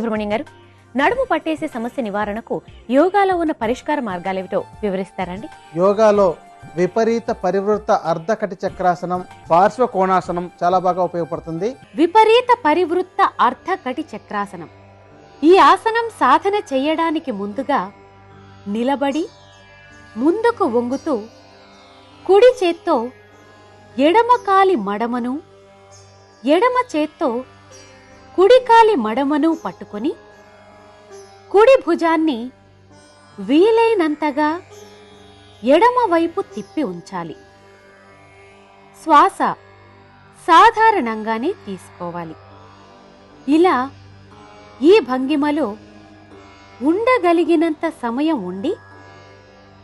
సుబ్రహ్మణ్యం గారు నడుము పట్టేసే సమస్య నివారణకు యోగాలో ఉన్న పరిష్కార మార్గాలేమిటో వివరిస్తారండి. యోగాలో విపరీత పరివృత అర్ధకటి చక్రాసనం పార్శ్వ కోణాసనం చాలా బాగా ఉపయోగపడుతుంది. విపరీత పరివృత్త అర్ధకటి చక్రాసనం. ఈ ఆసనం సాధన చేయడానికి ముందుగా నిలబడి ముందుకు వంగుతూ కుడి చేత్తో ఎడమ కాలి మడమను ఎడమ చేత్తో కుడికాలి మడమను పట్టుకొని కుడి భుజాన్ని వీలైనంతగా ఎడమవైపు తిప్పి ఉంచాలి. శ్వాస సాధారణంగానే తీసుకోవాలి. ఇలా ఈ భంగిమలో ఉండగలిగినంత సమయం ఉండి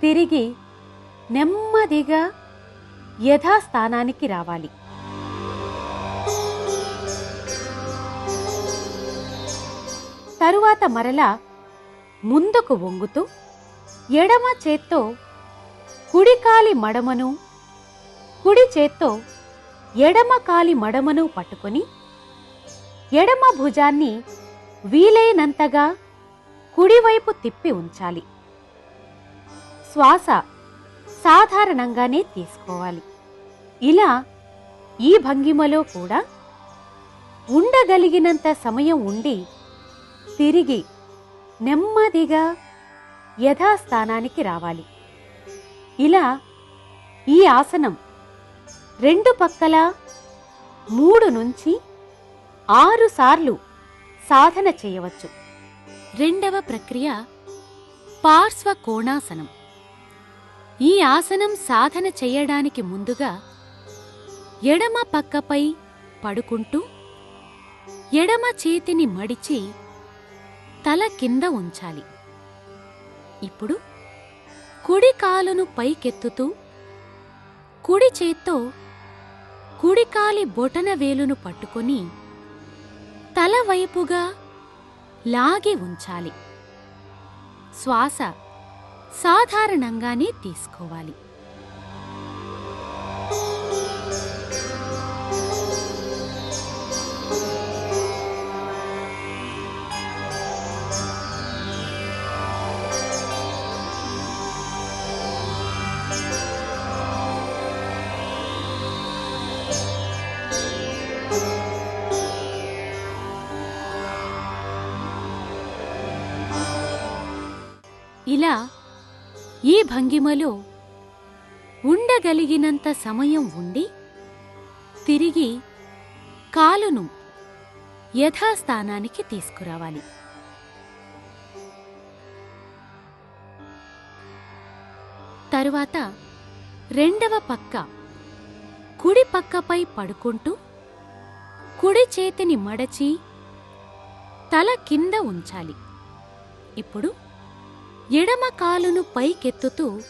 తిరిగి నెమ్మదిగా యథాస్థానానికి రావాలి. తరువాత మరలా ముందుకు వంగుతూ ఎడమ చేత్తో కుడికాలి మడమను కుడి చేత్తో ఎడమ కాలి మడమను పట్టుకొని ఎడమ భుజాన్ని వీలైనంతగా కుడివైపు తిప్పి ఉంచాలి. శ్వాస సాధారణంగానే తీసుకోవాలి. ఇలా ఈ భంగిమలో కూడా ఉండగలిగినంత సమయం ఉండి తిరిగి నెమ్మదిగా యథాస్థానానికి రావాలి. ఇలా ఈ ఆసనం రెండు పక్కల మూడు నుంచి ఆరు సార్లు సాధన చేయవచ్చు. రెండవ ప్రక్రియ పార్శ్వ కోణాసనం. ఈ ఆసనం సాధన చేయడానికి ముందుగా ఎడమ పక్కపై పడుకుంటూ ఎడమ చేతిని మడిచి తల కింద ఉంచాలి. ఇప్పుడు కుడి కాలును పైకెత్తుతూ కుడి చేత్తో కుడికాలి బొటన వేలును పట్టుకొని తల వైపుగా లాగి ఉంచాలి. శ్వాస సాధారణంగానే తీసుకోవాలి. ఇలా ఈ భంగిమలో ఉండగలిగినంత సమయం ఉండి తిరిగి కాలును యథాస్థానానికి తీసుకురావాలి. తరువాత రెండవ పక్క కుడి పక్కపై పడుకుంటూ కుడి చేతిని మడచి తల కింద ఉంచాలి. ఇప్పుడు ఎడమ కాలును పైకెత్తుతూ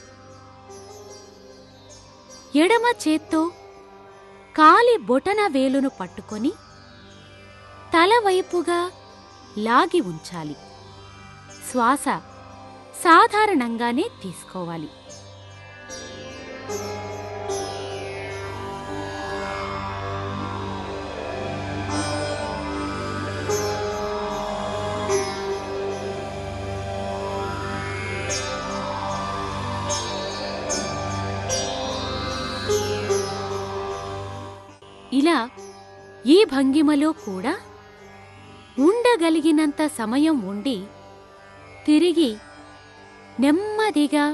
ఎడమ చేత్తో కాలి బొటన వేలును పట్టుకొని తలవైపుగా లాగి ఉంచాలి. శ్వాస సాధారణంగానే తీసుకోవాలి. ఇలా ఈ భంగిమలో కూడా ఉండగలిగినంత సమయం ఉండి తిరిగి నెమ్మదిగా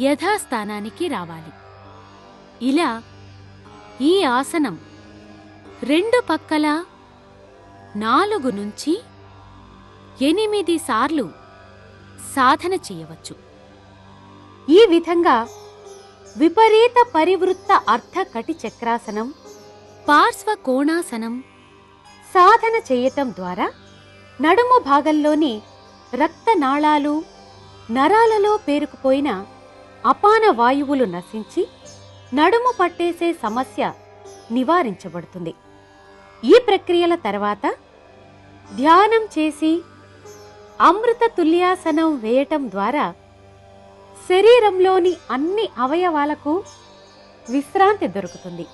యథాస్థానానికి రావాలి. ఇలా ఈ ఆసనం రెండు పక్కల నాలుగు నుంచి ఎనిమిది సార్లు సాధన చేయవచ్చు. ఈ విధంగా విపరీత పరివృత్త అర్ధకటి చక్రాసనం పార్శ్వ కోణాసనం సాధన చేయటం ద్వారా నడుము భాగంలోని రక్తనాళాలు నరాలలో పేరుకుపోయిన అపాన వాయువులు నశించి నడుము పట్టేసే సమస్య నివారించబడుతుంది. ఈ ప్రక్రియల తర్వాత ధ్యానం చేసి అమృత తుల్యాసనం వేయటం ద్వారా శరీరంలోని అన్ని అవయవాలకు విశ్రాంతి దొరుకుతుంది.